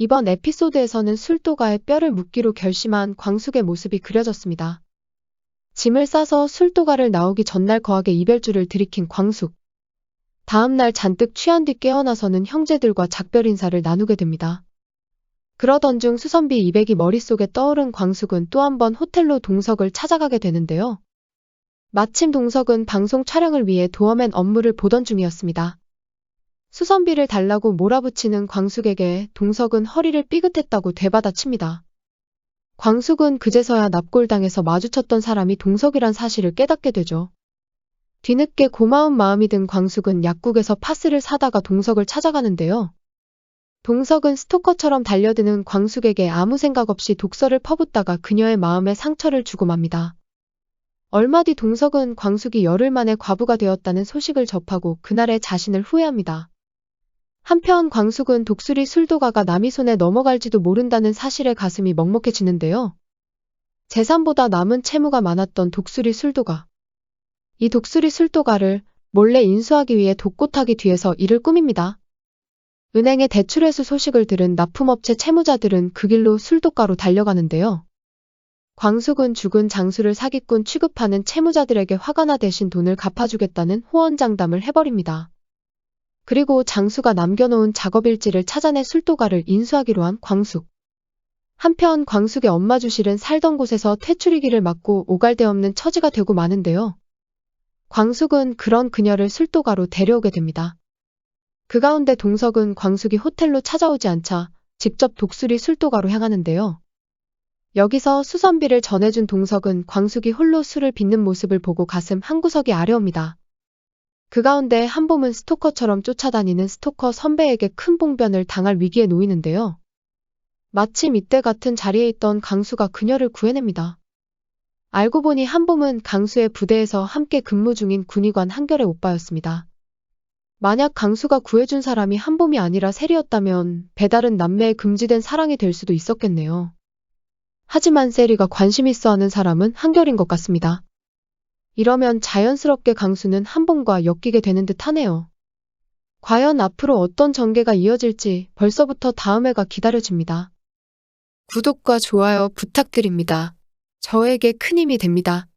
이번 에피소드에서는 술도가의 뼈를 묻기로 결심한 광숙의 모습이 그려졌습니다. 짐을 싸서 술도가를 나오기 전날 거하게 이별주를 들이킨 광숙. 다음날 잔뜩 취한 뒤 깨어나서는 형제들과 작별 인사를 나누게 됩니다. 그러던 중 수선비 200이 머릿속에 떠오른 광숙은 또 한 번 호텔로 동석을 찾아가게 되는데요. 마침 동석은 방송 촬영을 위해 도어맨 업무를 보던 중이었습니다. 수선비를 달라고 몰아붙이는 광숙에게 동석은 허리를 삐긋했다고 되받아칩니다. 광숙은 그제서야 납골당에서 마주쳤던 사람이 동석이란 사실을 깨닫게 되죠. 뒤늦게 고마운 마음이 든 광숙은 약국에서 파스를 사다가 동석을 찾아가는데요. 동석은 스토커처럼 달려드는 광숙에게 아무 생각 없이 독서를 퍼붓다가 그녀의 마음에 상처를 주고 맙니다. 얼마 뒤 동석은 광숙이 열흘 만에 과부가 되었다는 소식을 접하고 그날의 자신을 후회합니다. 한편 광숙은 독수리 술도가가 남이 손에 넘어갈지도 모른다는 사실에 가슴이 먹먹해지는데요. 재산보다 남은 채무가 많았던 독수리 술도가. 이 독수리 술도가를 몰래 인수하기 위해 독고타기 뒤에서 이를 꾸밉니다. 은행의 대출 회수 소식을 들은 납품업체 채무자들은 그 길로 술도가로 달려가는데요. 광숙은 죽은 장수를 사기꾼 취급하는 채무자들에게 화가 나 대신 돈을 갚아주겠다는 호언장담을 해버립니다. 그리고 장수가 남겨놓은 작업일지를 찾아내 술도가를 인수하기로 한 광숙. 한편 광숙의 엄마 주실은 살던 곳에서 퇴출이기를 맞고 오갈데 없는 처지가 되고 마는데요. 광숙은 그런 그녀를 술도가로 데려오게 됩니다. 그 가운데 동석은 광숙이 호텔로 찾아오지 않자 직접 독수리 술도가로 향하는데요. 여기서 수선비를 전해준 동석은 광숙이 홀로 술을 빚는 모습을 보고 가슴 한구석이 아려옵니다. 그 가운데 한봄은 스토커처럼 쫓아다니는 스토커 선배에게 큰 봉변을 당할 위기에 놓이는데요. 마침 이때 같은 자리에 있던 강수가 그녀를 구해냅니다. 알고 보니 한봄은 강수의 부대에서 함께 근무 중인 군의관 한결의 오빠였습니다. 만약 강수가 구해준 사람이 한봄이 아니라 세리였다면 배달은 남매에 금지된 사랑이 될 수도 있었겠네요. 하지만 세리가 관심 있어 하는 사람은 한결인 것 같습니다. 이러면 자연스럽게 강수는 한봄과 엮이게 되는 듯 하네요. 과연 앞으로 어떤 전개가 이어질지 벌써부터 다음 회가 기다려집니다. 구독과 좋아요 부탁드립니다. 저에게 큰 힘이 됩니다.